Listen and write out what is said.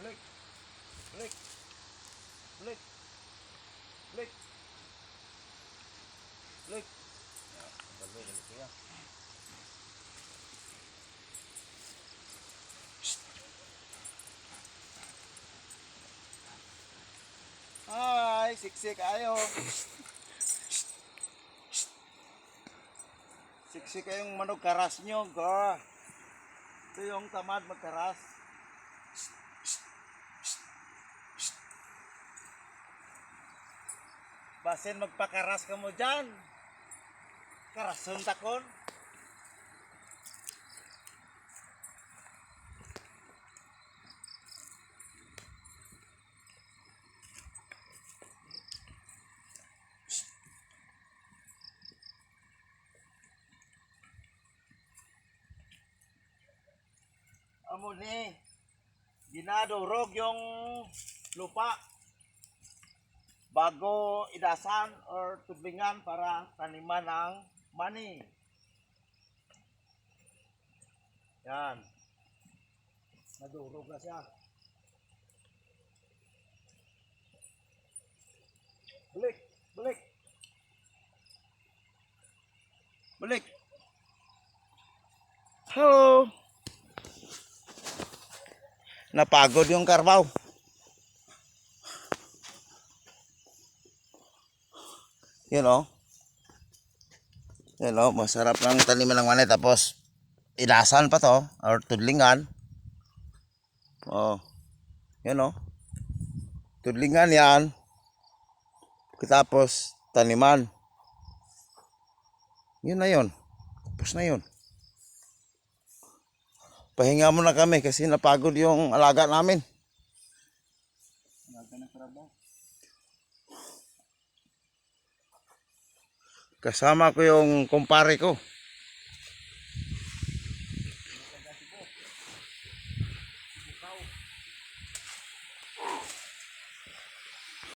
Balik. Balik. Balik. Balik. Balik. Ya, balik balik ya. Hi, siksik ayo. siksik kayong manugkaras nyo, go. Ito yung tamad magkaras. Basin magpakaras ka mo dyan. Karason takon. Amo ni ginadurog yung lupa bago idasan or tudlingan para taniman ng mani. Yan. Nadurog na siya. Balik, balik. Balik. Hello. Napagod yung karbaw. Yun o. Yun o, masarap ng taniman ng mani. Tapos, ilasan pa to. Or tudlingan. O. Yun o. Tudlingan yan. Tapos, taniman. Yun na yun. Tapos na yun. Pahinga muna kami kasi napagod yung alaga namin. Alaga ng karabaw. Kasama ko yung kumpare ko.